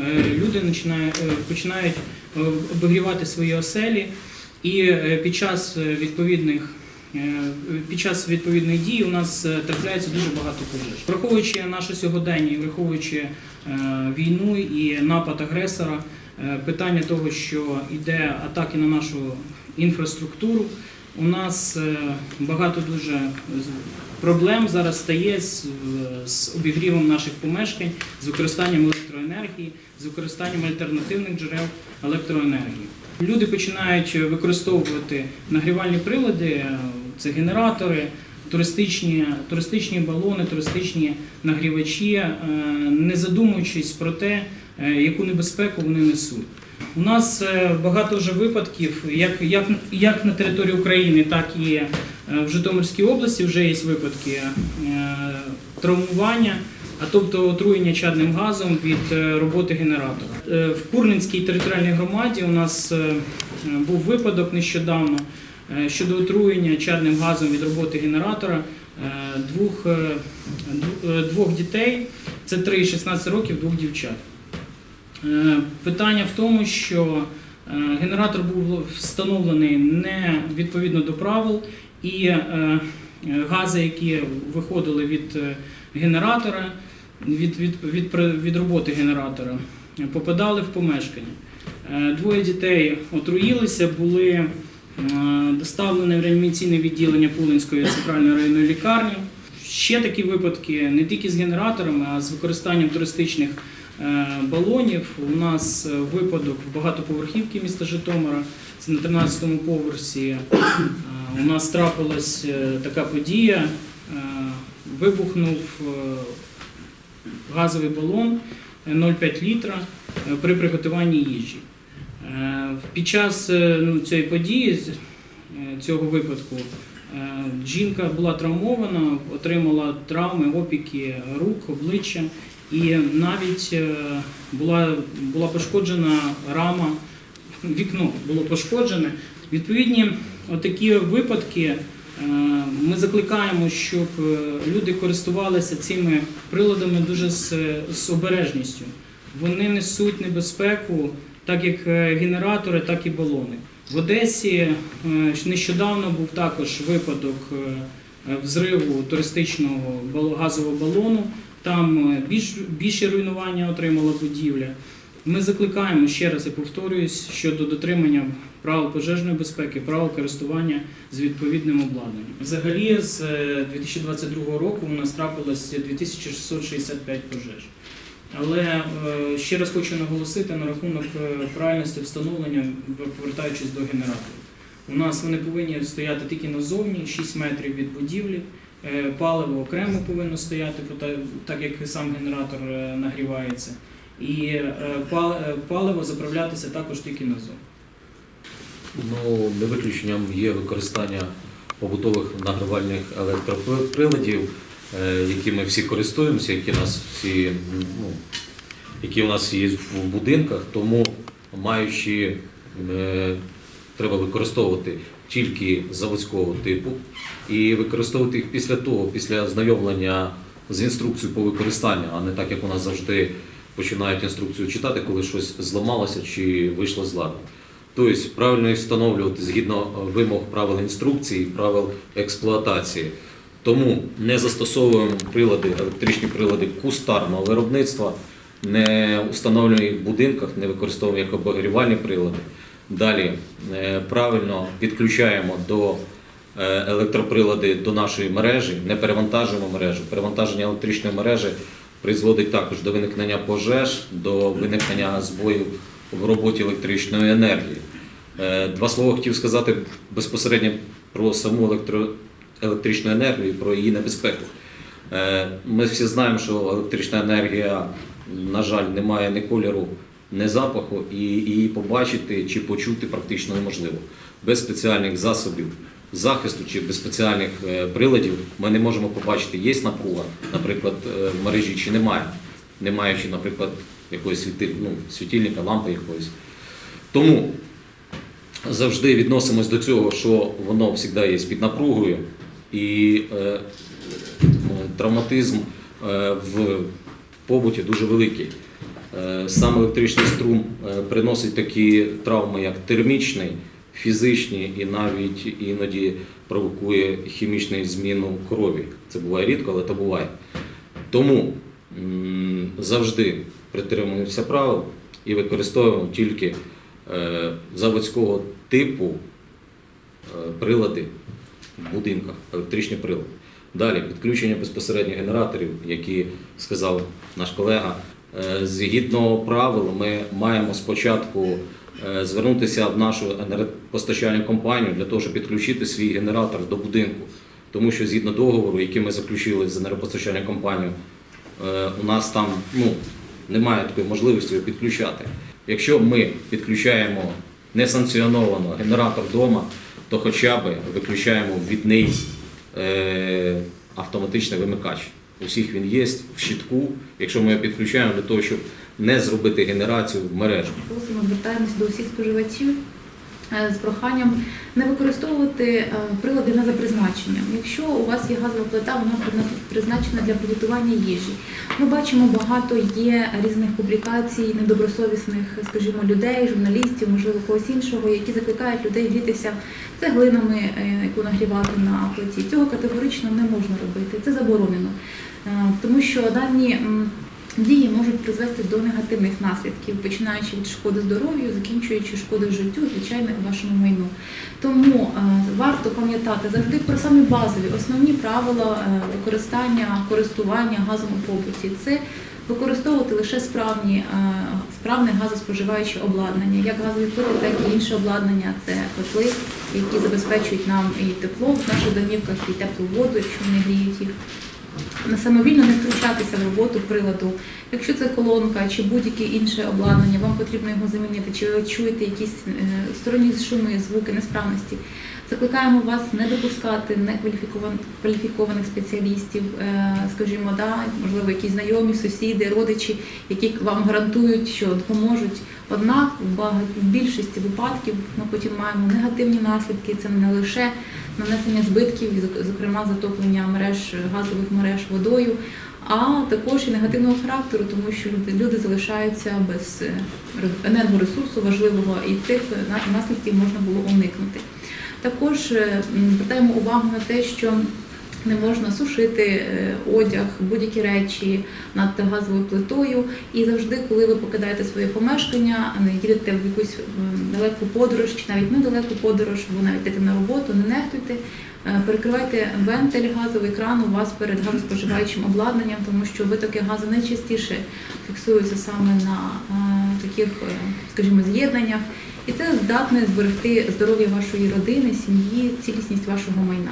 е, люди починають, починають е, обігрівати свої оселі, і е, під час е, відповідних е, під час відповідних дій у нас е, трапляється дуже багато пожеж. Враховуючи наше сьогодення, враховуючи е, війну і напад агресора, е, питання того, що йде атаки на нашу інфраструктуру, у нас е, багато дуже проблем зараз стає з, з обігрівом наших помешкань, з використанням електроенергії, з використанням альтернативних джерел електроенергії. Люди починають використовувати нагрівальні прилади, е, це генератори, туристичні, туристичні балони, туристичні нагрівачі, е, не задумуючись про те, е, яку небезпеку вони несуть. У нас багато вже випадків, як, як, як на території України, так і в Житомирській області вже є випадки е, травмування, а тобто отруєння чадним газом від е, роботи генератора. Е, В Курлінській територіальній громаді у нас е, е, був випадок нещодавно е, щодо отруєння чадним газом від роботи генератора е, двох, е, двох- е, дітей, це 3 і 16 років, двох дівчат. Е, Питання в тому, що е, генератор був встановлений не відповідно до правил, і е, гази, які виходили від е, генератора, від, від, від, від роботи генератора, попадали в помешкання. Е, Двоє дітей отруїлися, були доставлені в реанімаційне відділення Пулинської центральної районної лікарні. Ще такі випадки не тільки з генераторами, а з використанням туристичних балонів. У нас випадок в багатоповерхівці міста Житомира, це на 13-му поверсі. У нас трапилась е, така подія. е, Вибухнув е, газовий балон е, 0,5 літра при приготуванні їжі. Під час ну, цієї події, цього випадку, жінка була травмована, отримала травми, опіки рук, обличчя, і навіть була, була пошкоджена рама, вікно було пошкоджене. Відповідні отакі випадки е, ми закликаємо, щоб е, люди користувалися цими приладами дуже з, з обережністю. Вони несуть небезпеку, так як е, генератори, так і балони. В Одесі нещодавно був також випадок взриву туристичного газового балону. Там більш, більше руйнування отримала будівля. Ми закликаємо ще раз і повторююсь щодо дотримання правил пожежної безпеки, правил користування з відповідним обладнанням. Взагалі, з е, 2022 року у нас трапилось 2665 пожеж. Але е, ще раз хочу наголосити на рахунок е, правильності встановлення, повертаючись до генераторів. У нас вони повинні стояти тільки назовні, 6 метрів від будівлі. Е, Паливо окремо повинно стояти, так як сам генератор е, нагрівається. І е, е, паливо заправлятися також тільки назовні. Ну, не виключенням є використання побутових нагрівальних електроприладів, е, якими всі користуємося, які нас всі, ну, які у нас є в будинках, тому маючи треба використовувати тільки заводського типу і використовувати їх після того, після знайомлення з інструкцією по використанню, а не так, як у нас завжди починають інструкцію читати, коли щось зламалося чи вийшло з ладу. Тобто правильно їх встановлювати згідно е, вимог правил інструкції, правил експлуатації. Тому не застосовуємо прилади, електричні прилади кустарного виробництва, не встановлюємо їх в будинках, не використовуємо як обогрівальні прилади. Далі е, правильно підключаємо до е, електроприлади до нашої мережі, не перевантажуємо мережу. Перевантаження електричної мережі призводить також до виникнення пожеж, до виникнення збоїв в роботі електричної енергії. Е, Два слова хотів сказати безпосередньо про саму електро... електричну енергію, про її небезпеку. Е, Ми всі знаємо, що електрична енергія, на жаль, не має ні кольору, ні запаху, і її побачити чи почути практично неможливо. Без спеціальних засобів захисту чи без спеціальних е, приладів ми не можемо побачити, є напруга, наприклад, е, в мережі чи немає, не маючи, наприклад, якогось ну, світильника, лампи якоїсь. Тому завжди відносимось до цього, що воно завжди є під напругою, і е, травматизм е, в побуті дуже великий. Е, Сам електричний струм приносить такі травми, як термічний, фізичні і навіть іноді провокує хімічну зміну крові. Це буває рідко, але то буває. Тому завжди притримуємося правил і використовуємо тільки е, заводського типу е, прилади в будинках, електричні прилади. Далі підключення безпосередньо генераторів, які сказав наш колега. Е, Згідно правил, ми маємо спочатку звернутися в нашу енергопостачальну компанію для того, щоб підключити свій генератор до будинку. Тому що згідно договору, який ми заключили з енергопостачальною компанією, е, у нас там ну, немає такої можливості його підключати. Якщо ми підключаємо несанкціоновано генератор вдома, то хоча б виключаємо відний е, автоматичний вимикач. У всіх він є в щитку, якщо ми його підключаємо для того, щоб не зробити генерацію в мережу. Просимо, звертаємося до усіх споживачів е, з проханням не використовувати е, прилади не за призначенням. Якщо у вас є газова плита, вона призна- призначена для приготування їжі. Ми бачимо багато є різних публікацій недобросовісних, скажімо, людей, журналістів, можливо, когось іншого, які закликають людей грітися цеглинами, е, яку нагрівати на плиті. Цього категорично не можна робити. Це заборонено, тому що дані. Дії можуть призвести до негативних наслідків, починаючи від шкоди здоров'ю, закінчуючи шкодою життю, звичайно, і вашому майну. Тому е, варто пам'ятати завжди про самі базові основні правила е, використання, користування газом у побуті. Це використовувати лише справні, е, справне газоспоживаюче обладнання, як газові плити, так і інше обладнання. Це котли, які забезпечують нам і тепло в наших домівках, і теплу воду, якщо вони гріють їх самовільно не втручатися в роботу приладу. Якщо це колонка чи будь-яке інше обладнання, вам потрібно його замінити, чи ви чуєте якісь е, сторонні шуми, звуки, несправності. Закликаємо вас не допускати некваліфікованих кваліфікованих спеціалістів, е, скажімо, да, можливо, якісь знайомі, сусіди, родичі, які вам гарантують, що допоможуть. Однак в більшості випадків ми потім маємо негативні наслідки. Це не лише нанесення збитків, зок- зокрема затоплення мереж газових мереж водою, а також і негативного характеру, тому що люди, залишаються без е, енергоресурсу важливого, і цих на- наслідків можна було уникнути. Також е, звертаємо увагу на те, що не можна сушити е, одяг, будь-які речі над газовою плитою. І завжди, коли ви покидаєте своє помешкання, не їдете в якусь далеку подорож чи навіть недалеку подорож, або навіть йдете на роботу, не нехтуйте. Е, Перекривайте вентиль газовий кран у вас перед газоспоживаючим обладнанням, тому що витоки газу найчастіше фіксуються саме на е, таких, скажімо, з'єднаннях, і це здатне зберегти здоров'я вашої родини, сім'ї, цілісність вашого майна.